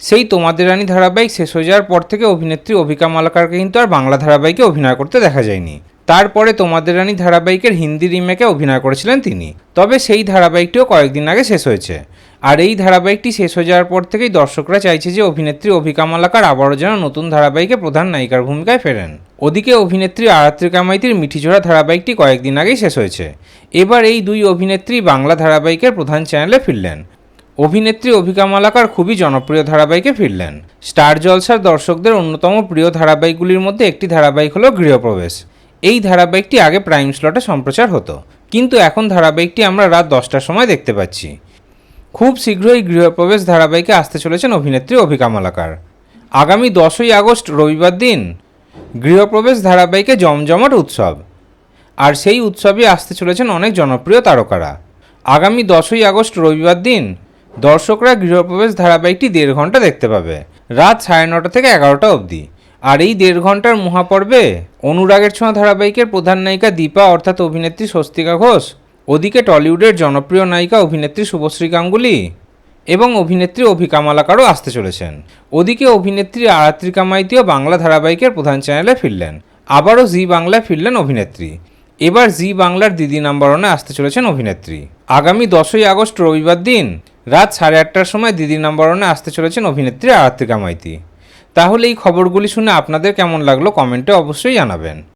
সেই তোমাদের রানী ধারাবাহিক শেষ হয়ে যাওয়ার পর থেকে অভিনেত্রী অভিকা মালাকারকে কিন্তু আর বাংলা ধারাবাহিকে অভিনয় করতে দেখা যায়নি। তারপরে তোমাদের রানী ধারাবাহিকের হিন্দি রিমেকে অভিনয় করেছিলেন তিনি। তবে সেই ধারাবাহিকটিও কয়েকদিন আগে শেষ হয়েছে। আর এই ধারাবাহিকটি শেষ হয়ে যাওয়ার পর থেকেই দর্শকরা চাইছে যে অভিনেত্রী অভিকা মালাকার আবারও যেন নতুন ধারাবাহিকে প্রধান নায়িকার ভূমিকায় ফেরেন। ওদিকে অভিনেত্রী আরাত্রি কামাইতির মিঠিজোড়া ধারাবাহিকটি কয়েকদিন আগেই শেষ হয়েছে। এবার এই দুই অভিনেত্রী বাংলা ধারাবাহিকের প্রধান চ্যানেলে ফিরলেন। অভিনেত্রী অভিকা মালাকার খুবই জনপ্রিয় ধারাবাহিকে ফিরলেন। স্টার জলসার দর্শকদের অন্যতম প্রিয় ধারাবাহিকগুলির মধ্যে একটি ধারাবাহিক হলো গৃহপ্রবেশ। এই ধারাবাহিকটি আগে প্রাইম স্লটে সম্প্রচার হতো। কিন্তু এখন ধারাবাহিকটি আমরা রাত দশটার সময় দেখতে পাচ্ছি। খুব শীঘ্রই গৃহপ্রবেশ ধারাবাহিকে আসতে চলেছেন অভিনেত্রী অভিকা মালাকার। আগামী দশই আগস্ট, রবিবার দিন, গৃহপ্রবেশ ধারাবাহিকে জমজমাট উৎসব। আর সেই উৎসবে আসতে চলেছেন অনেক জনপ্রিয় তারকারা। আগামী দশই আগস্ট, রবিবার দিন দর্শকরা গৃহপ্রবেশ ধারাবাহিকটি দেড় ঘণ্টা দেখতে পাবে। রাত সাড়ে নটা থেকে এগারোটা অবধি। আর এই দেড় ঘণ্টার মহাপর্বে অনুরাগের ছোঁয়া ধারাবাহিকের প্রধান নায়িকা দীপা অর্থাৎ অভিনেত্রী স্বস্তিকা ঘোষ, ওদিকে টলিউডের জনপ্রিয় নায়িকা অভিনেত্রী শুভশ্রী গাঙ্গুলি এবং অভিনেত্রী অভিকা মালাকারও আসতে চলেছেন। ওদিকে অভিনেত্রী আরাত্রি কামাইতিও বাংলা ধারাবাহিকের প্রধান চ্যানেলে ফিরলেন। আবারও জি বাংলায় ফিরলেন অভিনেত্রী। এবার জি বাংলার দিদি নাম্বার ওয়ানে আসতে চলেছেন অভিনেত্রী। আগামী দশই আগস্ট রবিবার দিন রাত সাড়ে আটটার সময় দিদি ওয়ানে আসতে চলেছেন অভিনেত্রী আরাত্রিকা মাইতি। তাহলে এই খবরগুলি শুনে আপনাদের কেমন লাগল কমেন্টে অবশ্যই জানাবেন।